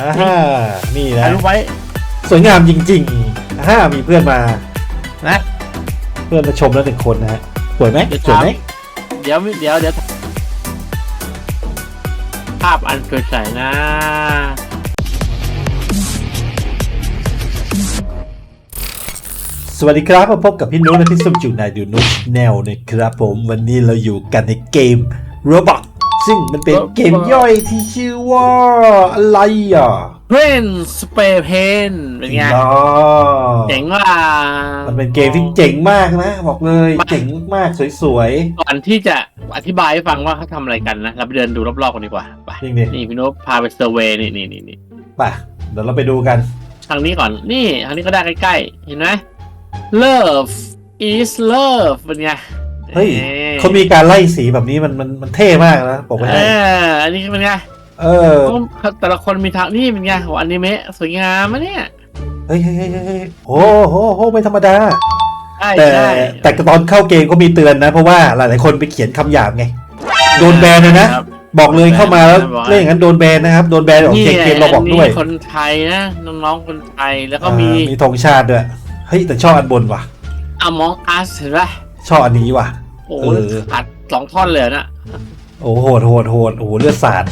อ่านี่นะถ่ายรูปไว้สวยงามจริงๆอ่ามีเพื่อนมา นะ เพื่อนมาชมแล้วหนึ่งคนนะฮะสวยไหมเดี๋ยวสวยไหมเดี๋ยวเดี๋ยวเดี๋ยวภาพอันสวยใสนะ สวัสดีครับมาพบกับพี่นุ้ยและพี่ส้มจูนายดูนุชแนวนะครับผมวันนี้เราอยู่กันในเกม Roblox ซึ่งมันเป็นเกมย่อยที่ชื่อว่าอะไรอะเพนสเปรย์เพนเป็นไงอ๋อเจ๋งว่ามันเป็นเกมที่เจ๋งมากนะ บอกเลยเจ๋งมากสวยก่อนที่จะอธิบายให้ฟังว่าเขาทำอะไรกันนะเราไปเดินดูรอบๆกันดีกว่าไปๆจริงดินี่พี่นุ๊กพาไปเซอร์เวย์นี่นี่นี่นี่ไปเดี๋ยวเราไปดูกัน ทางนี้ก่อนนี่ทางนี้ก็ได้ใกล้ๆ เห็นไหม love is love เป็นไงเฮ้ยอ๊ะ เขามีการไล่สีแบบนี้มันมันมันเท่มากนะบอกไว้เอให้ออันนี้เป็นไงเออแต่ละคนมีทางนี่เป็นไงของอนิเมะสวยงามมะเนี่ยเฮ้ยเฮ้ยเฮ้ยเฮ้ยโอ้โหโหไม่ธรรมดา ใช่แต่ใช่แต่ตอนเข้าเกมก็มีเตือนนะ เพราะว่าหลายๆคนไปเขียนคำหยาบไง โดนแบนเลยนะ ครับ บอกเลยเข้ามาแล้วบอกให้เล่นอย่างนั้นโดนแบนนะครับ โดนแบนของเกมเกมเราบอกด้วยนนี้คนไทยนะน้องๆคนไทยแล้วก็มีอ่ามีธงชาติด้วยเฮ้ยแต่ชอบอันบนว่ะ อมองอัสเห็นปะชอบอันนี้ว่ะ โอ้โหเอออัดสองท่อนเลยนะโอ้โหโหดโหดโหดโอ้โหเลือดสาด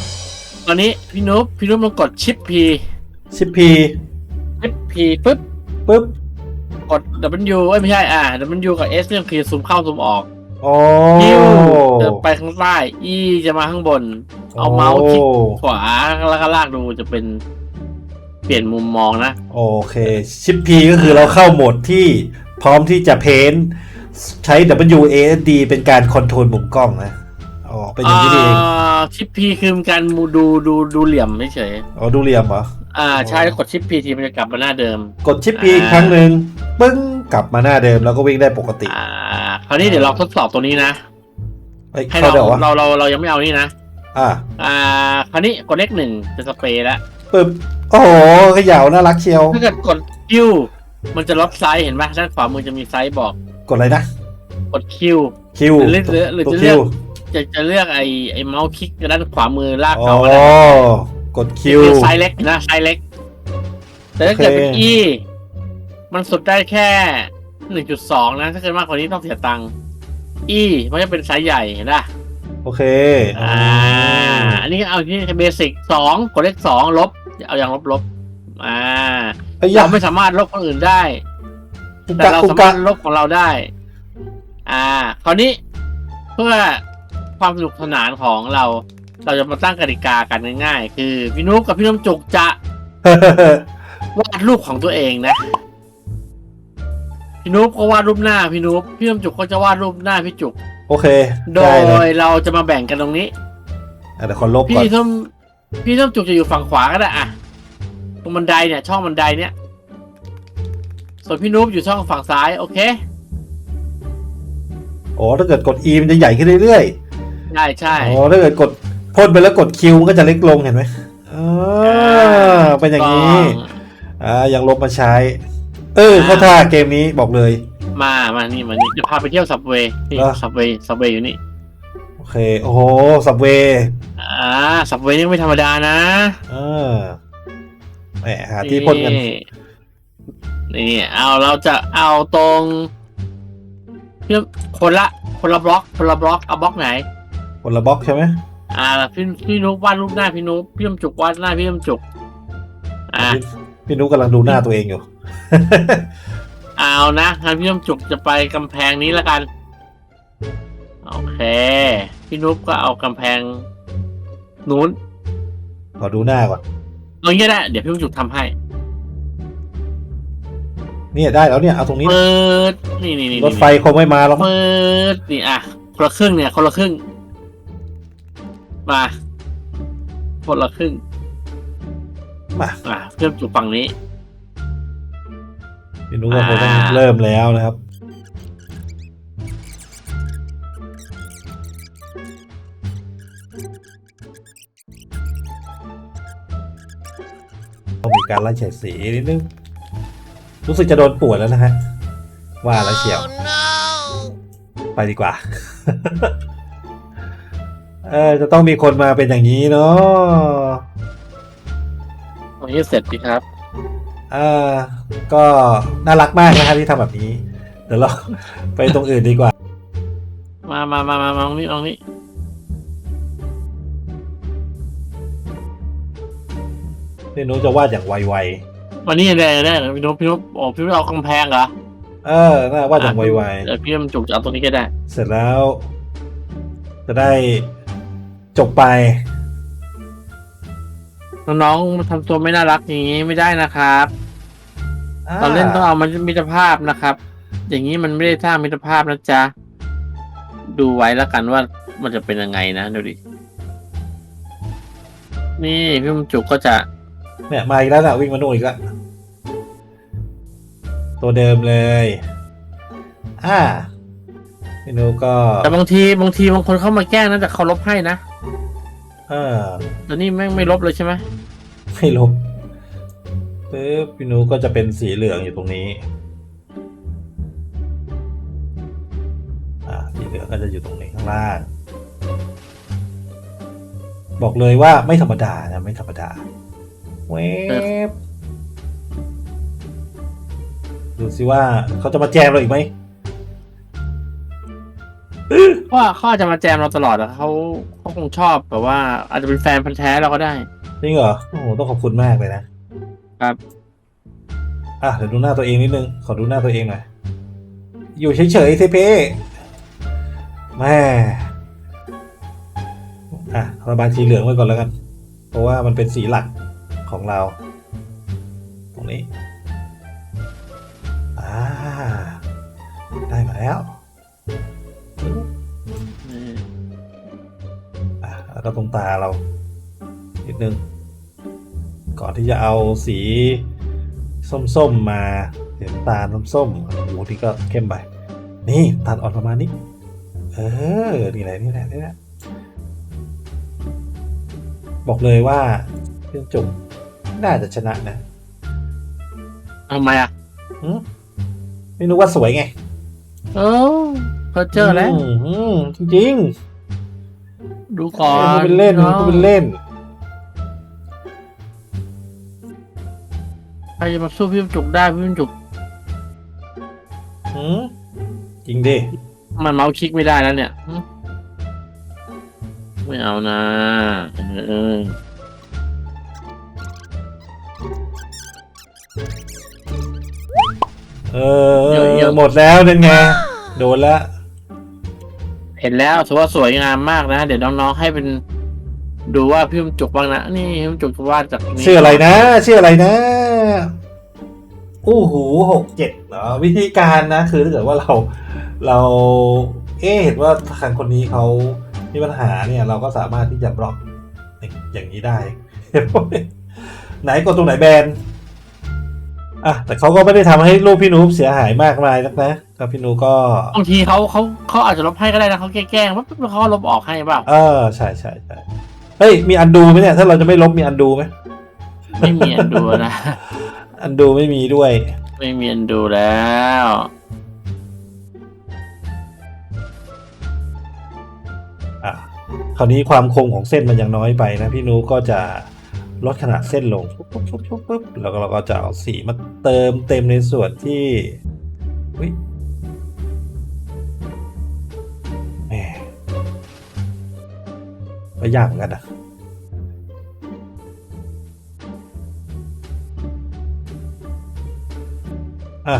ตอนนี้พี่นุ๊กพี่นุ๊กมันกดชิป P ชิปพีชิป P ปุ๊บปุ๊บกด W เอ้ยไม่ใช่อ่า W กับ S เนี่ยคือซูมเข้าซูมออกอ๋อคิวจะไปข้างใต้ E จะมาข้างบน เอาเมาส์คลิก ขวาแล้วก็ลากดูจะเป็นเปลี่ยนมุมมองนะ โอเค ชิปพีก็คือเราเข้าโหมดที่พร้อมที่จะเพ้นท์ ใช้ W A S D เป็นการคอนโทรลมุมกล้องนะอ๋อเป็นอย่างนี้นี่เองาชิป P คือการดูดูดูเหลี่ยมเฉยอ๋อดูเหลี่ยมเหรอ ๆอ่าใช่กดชิป P ทีมันจะกลับมาหน้าเดิม กดชิปพีอีกครั้งหนึ่งปึ้งกลับมาหน้าเดิมแล้วก็วิ่งได้ปกติ อ่า คราวนี้เดี๋ยวเราทดสอบตัวนี้นะ เอ้ยให้เข้าเราเดี๋ยววะเราเราเรายังไม่เอานี่นะ อะอ่า คราวนี้กดเลขหนึ่งจะสเปรย์แล้ว ปึ๊บโอ้โหเขย่าน่ารักเชียว ถ้าเกิดกดคิวมันจะลดไซส์เห็นไหมด้านขวามือจะมีไซส์บอก กดอะไรนะ กดคิวคิวหรือหรือหรือตัวจะเลืคิอกวจะจะเลือกไอ้ไอ้เมาส์คลิกด้านขวามือลากอ๋อเขาก็ได้กดคิวคือไซส์เล็กนะไซส์เล็ก แต่ถ้าเกิดเป็นโอเค E มันสุดได้แค่หนึ่งจุดสองนะ ถ้าเกิดมากกว่านี้ต้องเสียตังค์ E มันจะเป็นไซส์ใหญ่เห็นปะโอเค อ่า อันนี้เอาที่เบสิกสองกดเลขสองลบ เอาอย่างลบลบ อ่าไอ้ยะเราไม่สามารถลบคนอื่นได้ อุแต่กะเราอุสากะมารถลบของเราได้ อ่า คราวนี้เพื่อความสนุกสนานของเรา เราจะมาตั้งกติกากันง่ายๆ คือพี่นุ๊กกับพี่น้ำจุกจะวาดรูปของตัวเองนะ พี่นุ๊กก็วาดรูปหน้าพี่นุ๊กพี่น้ำจุกก็จะวาดรูปหน้าพี่จุก โอเคโดได้เลยยเราจะมาแบ่งกันตรงนี้ อะเดี๋ยวขอลบก่อนพี่ส้มพี่ส้มจุกจะอยู่ฝั่งขวาก็ได้อะตรงบันไดเนี่ย ช่องบันไดเนี่ย ส่วนพี่นุ๊กอยู่ช่องฝั่งซ้าย โอเคอ๋อถ้าเกิดกด E มันจะใหญ่ขึ้นเรื่อยใช่ใช่ๆอ๋อถ้าเกิดกดพ่นไปแล้วกด Q มันก็จะเล็กลงเห็นไหมอ่าเป็นอย่างนี้อ่ายังลบมาใช้ เออเข้าท่าเกมนี้บอกเลย มามานี่มานี่จะพาไปเที่ยวสับเวย์นี่เหรอสับเวย์สับเวย์อยู่นี่ โอเค โอ้โหสับเวย์อ่าสับเวย์นี่ไม่ธรรมดานะอ่าแหมหาที่พ่นกัน นี่เอาเราจะเอาตรงพี่คนละคนละบล็อก คนละบล็อกเอาบล็อกไหน คนละบล็อกใช่ไหมอ่าพี่พี่นุ๊กวาดรูปหน้าพี่นุ๊กพี่ลำจุกวาดหน้าพี่ลำจุก อ่า พี่พี่นุกกำลังดูหน้าตัวเองอยู่ เอานะงั้นพี่ลำจุกจะไปกำแพงนี้แล้วกันโอเค พี่นุ๊กก็เอากำแพงนู้นขอดูหน้าก่อนเอางี้ก็ได้เดี๋ยวพี่ลำจุกทำให้ เนี่ยได้แล้วเนี่ยเอาตรงนี้เปิดนี่นี่นี่รถไฟคงไม่มาหรอกมั้งเปิดนี่อะคนละครึ่งเนี่ยคนละครึ่ง มาคนละครึ่งมาอะเพิ่มจุดฝั่งนี้พี่นุกก็คงต้องอ่าเริ่มแล้วนะครับต้องมีการไล่เฉดสีนิดนึง รู้สึกจะโดนปวดแล้วนะฮะ ว่าแล้วเชียว ไปดีกว่า เออจะต้องมีคนมาเป็นอย่างนี้เนาะตรงนี้เสร็จดีครับ เอ่อก็น่ารักมากนะครับที่ทำแบบนี้ เดี๋ยวเราไปตรงอื่นดีกว่า มามามามามาตรงนี้ตรงนี้พี่นุจะวาดอย่างไว วันนี้ได้ได้พี่นุ๊กพี่นุ๊กโอ้พี่นุ๊กเอากำแพงเหรอๆเออน่าวาดอย่างไวเดี๋ยวพี่น้ำจุกจะเอาตรงนี้ก็ได้ ๆเสร็จแล้ว จะได้จบไป น้องๆทำตัวไม่น่ารักอย่างนี้ไม่ได้นะครับ ตอนเล่นต้องเอามันมิตรภาพนะครับ อย่างนี้มันไม่ได้สร้างมิตรภาพนะจ๊ะ ดูไว้แล้วกันว่ามันจะเป็นยังไงนะดูดิ นี่พี่มจุกก็จะ เนี่ยมาอีกแล้วนะวิ่งมาโน่นอีกแล้วตัวเดิมเลย อ่าพี่นุก็แต่บางทีบางทีบางคนเข้ามาแกล้งนะแต่เขาลบให้นะเออแต่นี่แม่งไม่ลบเลยใช่ไหมไม่ลบปึ๊บพี่นุก็จะเป็นสีเหลืองอยู่ตรงนี้ อ่าสีเหลืองก็จะอยู่ตรงนี้ข้างล่าง บอกเลยว่าไม่ธรรมดานะไม่ธรรมดา เวฟดูสิว่าเขาจะมาแจมเราอีกไหมเพราะว่าเขาอาจจะมาแจมเราตลอดอะเขาเขาคงชอบแบบว่า อาจจะเป็นแฟนพันธ์แท้เราก็ได้จริงเหรอโอ้โหต้องขอบคุณมากเลยนะครับ อะเดี๋ยวดูหน้าตัวเองนิดนึง ขอดูหน้าตัวเองหน่อยอยู่เฉยๆเซเป้แม่อะระบายสีเหลืองไว้ก่อนแล้วกัน เพราะว่ามันเป็นสีหลัก ของเรา ตรงนี้อ่าได้มาแล้วนี่อะแล้วก็ตรงตาเรานิดนึง ก่อนที่จะเอาสีส้มๆมาสีน้ำตาส้มๆโอ้โหที่ก็เข้มไปนี่ตัดออนประมาณนี้ เออ นี่แหละนี่แหละนี่แหละ บอกเลยว่าเรื่องจุ่ม น่าจะชนะนะทำไมอะหืมไม่รู้ว่าสวยไงเออเพอเจอแล้วมอืมจริงดูๆก่อนพูดเป็นเล่นองพูดเป็นเล่น ใครจะมาสู้พี่จุกได้พี่จุกหืมจริงดิมันเมาส์คลิกไม่ได้แล้วเนี่ยหึไม่เอานะเออ เออหมดแล้วนั่นไงโดนแล้วเห็นแล้วถือว่าสวยงามมากนะ เดี๋ยวน้องๆให้เป็น ดูว่าพี่จุกบ้างนะ นี่พี่จุกจะวาดจากนี้ชื่ออะไรนะชื่ออะไรนะอู้หูหกเจ็ดเหรอวิธีการนะ คือถ้าเกิดว่าเราเรา เอ๊ะเห็นว่าทางคนนี้เขามีปัญหาเนี่ย เราก็สามารถที่จะบล็อกอย่างนี้ได้ ไหนกดตรงไหนแบน อะแต่เขาก็ไม่ได้ทำให้รูปพี่นูบเสียหายมากมายนักนะก็พี่นูก็บางทีเขาเขาเขาอาจจะลบให้ก็ได้นะเขาแกล้งๆว่าเขาลบออกให้เปล่าเออใช่ใช่ใช่เฮ้ยมีอันดูไหมเนี่ยถ้าเราจะไม่ลบมีอันดูไหมไม่มีอันดูนะอันดูไม่มีด้วย ไม่มีอันดูแล้วอะคราวนี้ความคมของเส้นมันยังน้อยไปนะพี่นูก็จะ ลดขนาดเส้นลงปุ๊บปุ๊บปุ๊บปุ๊บปุ๊บแล้วเราก็จะเอาสีมาเติมเต็มในส่วนที่อุ๊ยแหมก็ยากเหมือนกันนะอะ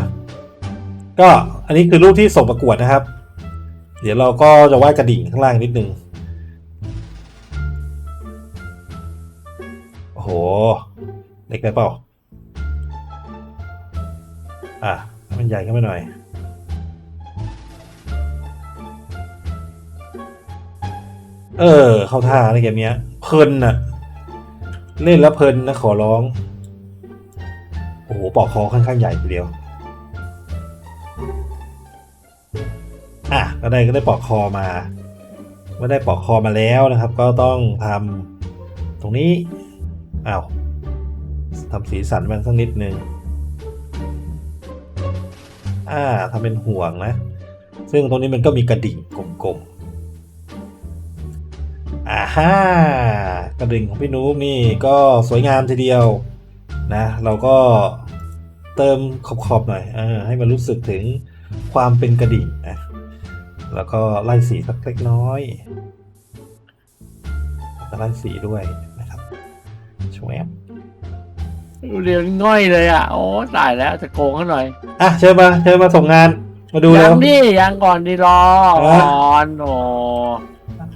ก็อันนี้คือรูปที่ส่งประกวดนะครับ เดี๋ยวเราก็จะวาดกระดิ่งข้างล่างนิดนึง กไปเปล่า อะ มันใหญ่ขึ้นไปหน่อย เออ เข้าท่าในเกมเนี้ยเพลินน่ะ เล่นแล้วเพลินนะขอร้อง โอ้โหปอกคอค่อนข้างใหญ่ทีเดียว อะ ก็ได้ก็ได้ปอกคอมาเมื่อได้ปอกคอมาแล้วนะครับ ก็ต้องทำตรงนี้ อ้าว ทำสีสันมันสักนิดนึงอ่าทำเป็นห่วงนะ ซึ่งตรงนี้มันก็มีกระดิ่งกลมๆอ่าฮ่ากระดิ่งของพี่นูบนี่ก็สวยงามทีเดียวนะ เราก็เติมขอบๆหน่อยอให้มันรู้สึกถึงความเป็นกระดิ่งนะแล้วก็ไล่สีสักเล็กน้อยแล้วก็ไล่สีด้วยนะครับชว บเรียนง่อยเลยอะ โอ้ตายแล้วจะโกงเขาหน่อยอะเชิญมาเชิญมาส่งงาน มาดูแล้ยัวงดิยังก่อนดีรออะก่อนโอ้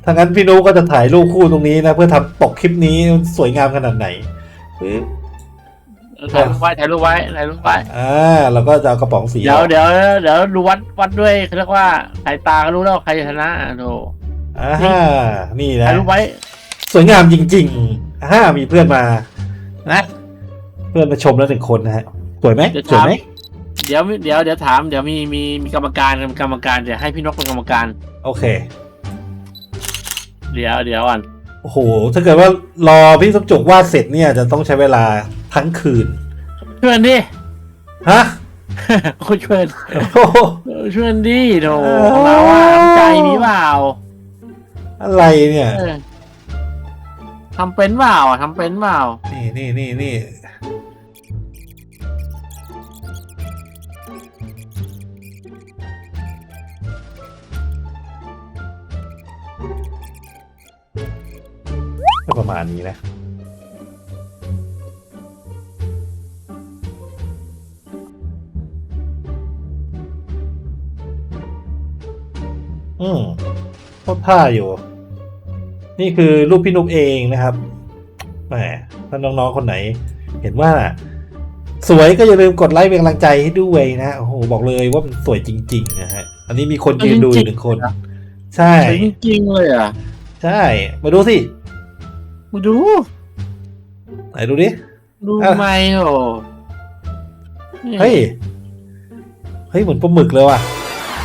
ถ้างั้นพี่นุก็จะถ่ายรูปคู่ตรงนี้นะ เพื่อทำปกคลิปนี้มันสวยงามขนาดไหนปึ๊บถ่ายรูปไว้ถ่ายรูปไว้ถ่ายรูปไว้ อ่าเราก็จะเอากระป๋องสีเดี๋ยวออกเดี๋ยวเดี๋ยวดูวัดวัดด้วยเขาเรียกว่าสายตาก็รู้แล้วใครจะชนะอะโธ่อ่านี่นะถ่ายรูปไว้สวยงามจริงๆอ่ามีเพื่อนมานะ เพื่อนมาชมแล้วหนึ่งคนนะฮะสวยไหมเดี๋ยวสวยถามไหมเดี๋ยวเดี๋ยวเดี๋ยวถามเดี๋ยวมีมีมีกรรมการกรรมการเดี๋ยวให้พี่นกเป็นกรรมการ โอเคเดี๋ยวเดี๋ยวก่อนโอ้โหถ้าเกิดว่ารอพี่สมจุกวาดเสร็จเนี่ยจะต้องใช้เวลาทั้งคืนช่วยดิฮะคุณช่วยโอ้โหช่วยดิโธ่เออของเราอะน้ำใจมีเปล่าอะไรเนี่ยเออทำเป็นเปล่าอะทำเป็นเปล่า นี่นี่นี่นี่ มาณนี้นะอืมโคตรท่าอยู่ นี่คือรูปพี่นุกเองนะครับแหมถ้าน้องๆคนไหน เห็นว่า สวยก็อย่าลืมกดไลค์เป็นกำลังใจให้ด้วยนะโอ้โหบอกเลยว่ามันสวยจริง ๆ นะฮะ อันนี้มีคนยืนดูอยู่หนึ่งคน ใช่สวยจริงๆเลยอะ ใช่ มาดูสิมา ดูไหนดูดิ ดูอะ ไม่โอ้นี่เฮ้ย เฮ้ยเหมือนปลาหมึกเลยว่ะ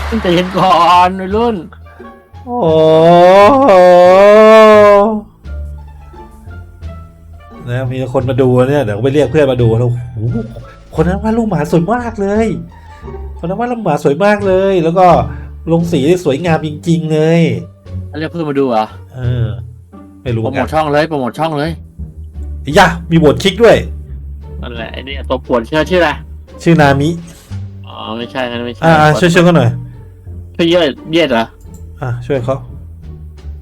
ตั้งแต่เห็นก่อนวัยรุ่น โอ้โหนะมีคนมาดูเนี่ยเดี๋ยวไปเรียกเพื่อนมาดูแล้วโอ้โหคนนั้นว่าดลูกหมาสวยมากเลย คนนั้นว่าดลูกหมาสวยมากเลย แล้วก็ลงสีได้สวยงามจริง ๆ เลยเรียกเพื่อนมาดูเหรอ เออ ไม่รู้โปรเหโมมือทนกันช่องเลยโปรโมทช่องเลยย่ามีบทคลิกด้วย นั่นแหละไอ้นี่ตัวปวดชื่อชื่ออะไรชื่อนามิ อ๋อไม่ใช่นั่นไม่ใช่อ่าอ่าช่วยช่วยกันหน่อย ช่วยเย็ดเย็ดเหรออ่าช่วยเขา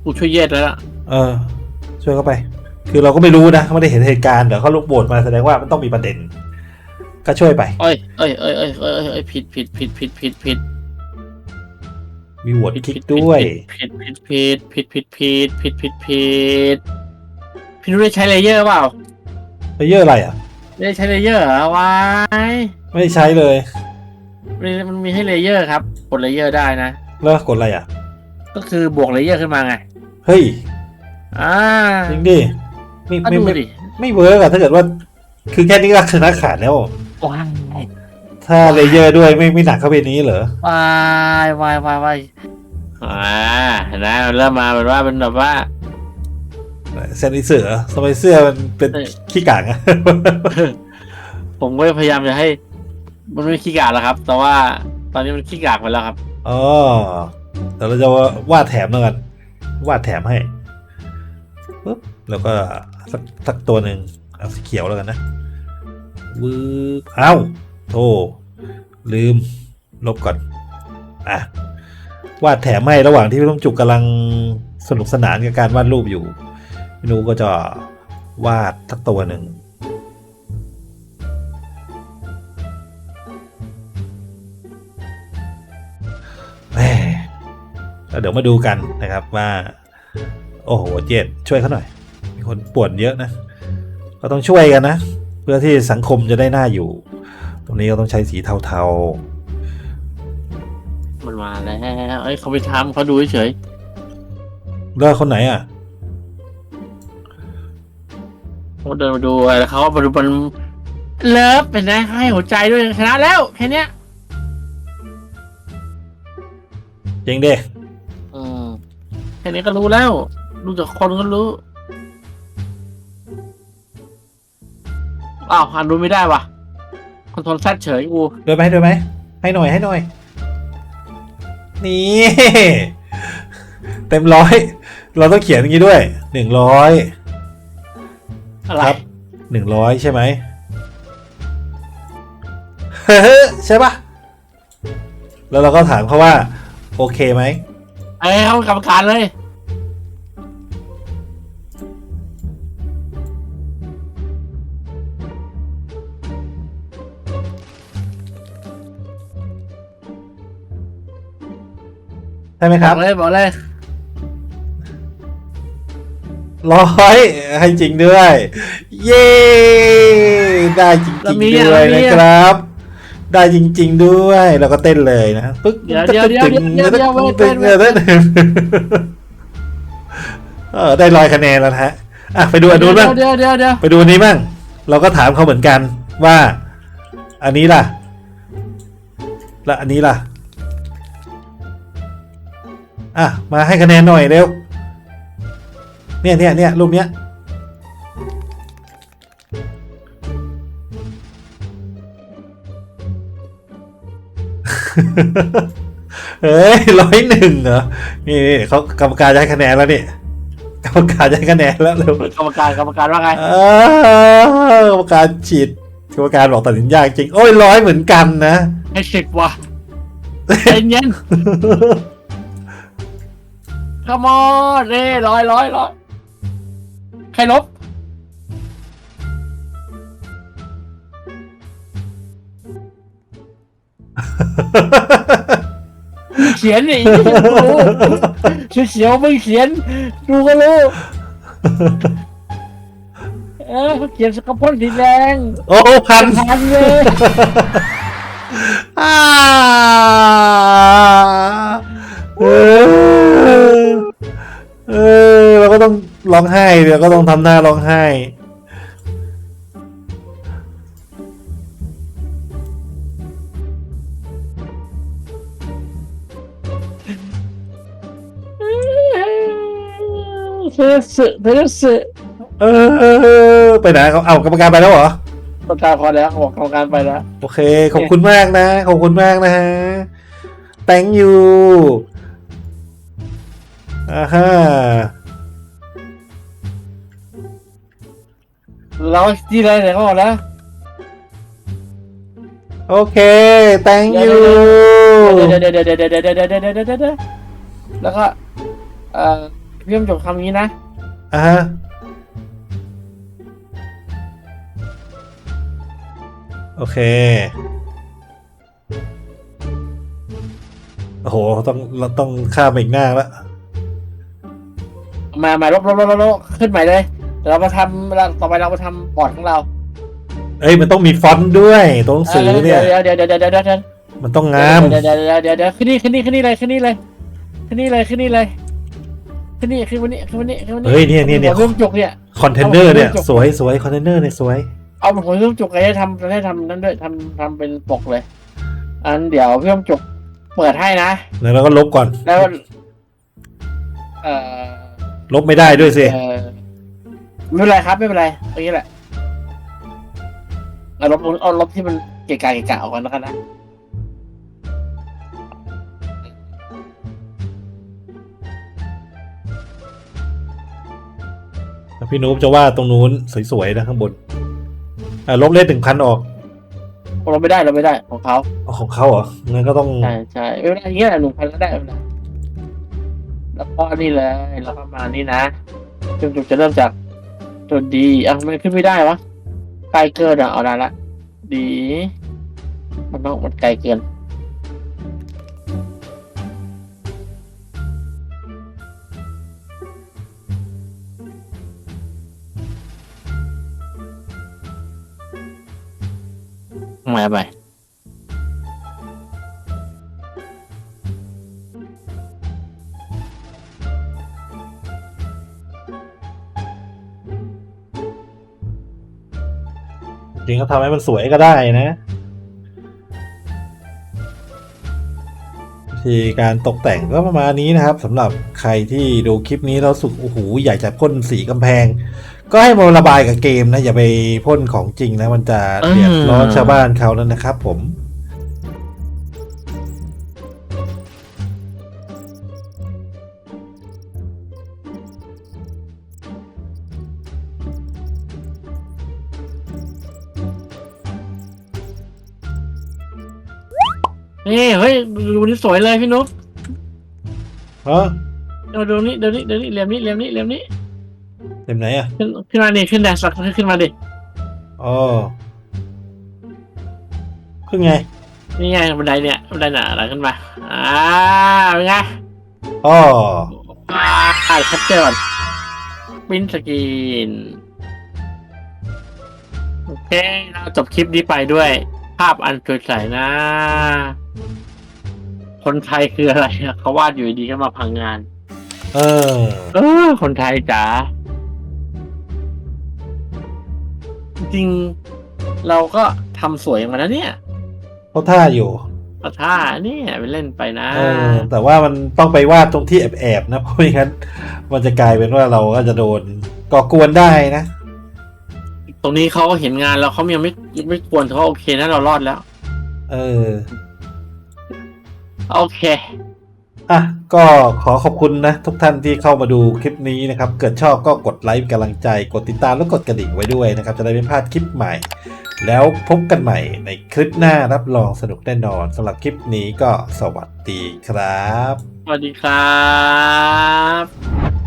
กูช่วยเย็ดแล้วล่ะเออ ช่วยเขาไป คือเราก็ไม่รู้นะไม่ได้เห็นเหตุการณ์เดี๋ยวเขาลูกโบดมาแสดงว่ามันต้องมีประเด็น ก็ช่วยไป เอ้ยเอ้ยเอ้ยเอ้ยเอ้ยเอ้ยเอ้ยผิดผิดผิดผิดผิดผิด มีบทคลิกด้วยผิดผิดผิดผิดผิดผิดผิดผิดผิดพี่นุ้ยได้ใช้เลเยอร์เปล่าเลเยอร์อะไรอะได้ใช้เลเยอร์เหรอวายไม่ได้ใช้เลยมันมันมีให้เลเยอร์ครับ กดเลเยอร์ได้นะแล้วกดอะไรอะ ก็คือบวกเลเยอร์ขึ้นมาไง เฮ้ยอ่าจริงดิไม่ก็ไม่ดูไม่ดิไม่เวิร์กอะถ้าเกิดว่า คือแค่นี้ก็ชนะขาดแล้วว้าย ถ้าเลเยอร์ด้วยไม่ไม่หนักเข้าไปนี้เหรอวายวายวายวายอ่าเห็นไหมมันเริ่มมาเป็นว่าเป็นแบบว่าเซนไอเสือสมัยเสื้อมันเป็นเออขี้กากอะผมก็พยายามจะให้ มันไม่ขี้กากแล้วครับ แต่ว่าตอนนี้มันขี้กากไปแล้วครับอ๋อแต่เราจะวาดแถมแล้วกันวาดแถมให้ปุ๊บแล้วก็สักสักตัวหนึ่งเอาสีเขียวแล้วกันนะวืบเอ้า โธ่ลืม ลบก่อนอะวาดแถมให้ระหว่างที่พี่ต้มจุกกำลังสนุกสนานกับการวาดรูปอยู่พี่นูก็จะวาดสักตัวหนึ่งแหม่แล้วเดี๋ยวมาดูกันนะครับว่า โอ้โหเจ็ดช่วยเขาหน่อย มีคนป่วนเยอะนะ ก็ต้องช่วยกันนะ เพื่อที่สังคมจะได้หน่าอยู่ ตรงนี้ก็ต้องใช้สีเทามันมาแล้วเอ้ยเขาไปทำเขาดูเฉยๆแล้วคนไหนอะๆเขาเดินมาดูแล้วเขาก็มาดูมันเลิฟเป็นไงเขาให้หัวใจด้วยชนะแล้วแค่เนี้ยจริงเด้อืมแค่นี้ก็รู้แล้วดูจากคนก็รู้อ้าวอ่านดูไม่ได้ว่ะ คอนโทรลแซดเฉยกูด้วยไหมด้วยไหมให้หน่อยให้หน่อย นี่ เต็มร้อย เราต้องเขียนอย่างนี้ด้วยหนึ่งร้อยอะไรครับหนึ่งร้อยใช่ไหมใช่ปะแล้วเราก็ถามเขาว่า โอเคไหมไอ้เขาเป็นกรรมการเลย ใช่ไหมครับบอกเลยบอกเลยร้อยให้จริงด้วย เย้ได้จแล้วริงมีๆอะด้วยแล้วมีนะอะครับ ได้จริง ๆด้วยแล้วก็เต้นเลยนะปึ๊กเดี๋ยวเดี๋ยวเดี๋ยวตึงเดี๋ยวเดี๋ยวเว้ยตึงเว้ยเว้ยตึงเออได้ร้อยคะแนนแล้วนะฮะอะไปดูอันนู้นบ้างเดี๋ยวเดี๋ยวเดี๋ยวไปดูอันนี้บ้างเราก็ถามเขาเหมือนกันว่า อันนี้ล่ะ และอันนี้ล่ะ อะ มาให้คะแนนหน่อยเร็ว เนี่ยเนี่ยเนี่ยรูปเนี้ย เฮ้ยร้อยหนึ่งเหรอนี่นี่เขากรรมการจะให้คะแนนแล้วนี่กรรมการจะให้คะแนนแล้วเร็ว กรรมการกรรมการว่าไงเออกรรมการฉีดกรรมการบอกตัดสินยากจริง โอ้ยร้อยเหมือนกันนะให้สิบว่ะใจเย็น ขมอนเร่ร้อยร้อยร้อยใครลบมึงเขียนนี่กูรู้เขียวๆมึงเขียนดูก็รู้เออเขาเขียนสกปรกสีแดงโอ้พันพันเลยอ่าเออ ร้องไห้เดี๋ยวก็ต้องทำหน้าร้องไห้ เธอสึเธอสึเออ ไปไหนเขาเอากรรมการไปแล้วเหรอประกาศพอแล้วบอกกรรมการไปแล้ว โอเค ขอบคุณมากนะ ขอบคุณมากนะฮะ thank you อ่าฮะ เราที่ไรไหนเขาบอกแล้ว โอเค thank เดี๋ยว you เดี๋ยวเดี๋ยวเดี๋ยวเดี๋ยวเดี๋ยวเดี๋ยวเดี๋ยวเดี๋ยวเดี๋ยวเดี๋ยวเดี๋ยวแล้วก็เอ่อพี่ยมจบคำนี้นะ อ่าฮะโอเค โอ้โห ต้องเราต้องข้ามไปอีกหน้าละมามาลบลบลบลบลบขึ้นใหม่เลยเดี๋ยวเรามาทำเราต่อไปเรามาทำบอร์ดของเราเอ้ยมันต้องมีฟอนต์ด้วยตัวหนังสือเนี่ยเดี๋ยวเดี๋ยวเดี๋ยวเดี๋ยวเดี๋ยวเดี๋ยวเดี๋ยวมันต้องงามเดี๋ยวเดี๋ยวเดี๋ยวเดี๋ยวเดี๋ยวขึ้นนี่ขึ้นนี่ขึ้นนี่เลยขึ้นนี่เลยขึ้นนี่เลยขึ้นนี่เลยขึ้นนี่ขึ้นวันนี้ขึ้นวันนี้ขึ้นวันนี้เฮ้ยเนี่ยเนี่ยเนี่ยหัวเริ่มจุกเนี่ยคอนเทนเนอร์เนี่ยเอามาสวยสวยคอนเทนเนอร์เนี่ยสวยเอาหัวเริ่มจุกไปให้ทำให้ทำนั่นด้วยทำทำเป็นปกเลย อันเดี๋ยวพี่ยมจุกเปิดให้นะแล้วเราก็ลบก่อนแล้วเอ่อลบไม่ได้ด้วยสิเอ่อ ไม่เป็นไรครับไม่เป็นไรตรงนี้แหละเอาลบเอาลบที่มันเกะกะเกะกะออกกันแล้วกันนะพี่นุ๊กจะว่าตรงนู้นสวยๆนะข้างบนอ่าลบเลขถึงพันออกลบไม่ได้ลบไม่ได้ของเขาเอาของเขาเหรองั้นก็ต้อง ใช่ใช่ไม่เป็นไรอย่างเงี้ยหนึ่งพันก็ได้ไม่เป็นไรแล้วก็นี่เลยแล้วก็มานี่นะจุกจุกจะเริ่มจาก ตัวดีอะมันขึ้นไม่ได้วะไกลเกินอะเอาได้ละ ดี มันต้อกมันไกลเกินมาไป ริงก็ทำให้มันสวยก็ได้นะวิธีการตกแต่งก็ประมาณนี้นะครับสำหรับใครที่ดูคลิปนี้แล้วรู้สุกโอ้โหอยากจะพ่นสีกำแพง ก็ให้มาระบายกับเกมนะ อย่าไปพ่นของจริงนะ มันจะเดือดร้อนชาวบ้านเขาแล้วนะครับผม สวยเลยพี่นุ๊กฮะดูดูนี่ดูนี่ดูนี่เหลี่ยมนี้เหลี่ยมนี้เหลี่ยมนี้เต็มไหนอะขึ้นขึ้นมาดิขึ้นแดนสักขึ้นมาดิอ๋อขึ้นไงนี่ไงบันไดเนี่ยบันไดหนาอะไรขึ้นมาอ่าเป็นไงอ๋ออ่าชัดเจนปิ้นสกรีนโอเคเราจบคลิปนี้ไปด้วย ภาพอันสดใสนะ คนไทยคืออะไรอะเขาวาดอยู่ดีก็มาพังงาน เออ เออ คนไทยจ๋าจริงๆเราก็ทำสวยมาแล้วเนี่ยเขาท่าอยู่เอาท่าเนี่ยไปเล่นไปนะ เออ แต่ว่ามันต้องไปวาดตรงที่แอบๆนะ เพราะไม่งั้น มันจะกลายเป็นว่าเราก็จะโดนก่อกวนได้นะ ตรงนี้เขาก็เห็นงานแล้วเขายังไม่ไม่ควรเขาโอเคนะเรารอดแล้ว เออ โอเค อะก็ขอขอบคุณนะ ทุกท่านที่เข้ามาดูคลิปนี้นะครับ เกิดชอบก็กดไลค์เป็นกำลังใจ กดติดตามแล้วกดกระดิ่งไว้ด้วยนะครับ จะได้ไม่พลาดคลิปใหม่ แล้วพบกันใหม่ในคลิปหน้ารับรองสนุกแน่นอนสำหรับคลิปนี้ก็สวัสดีครับ สวัสดีครับ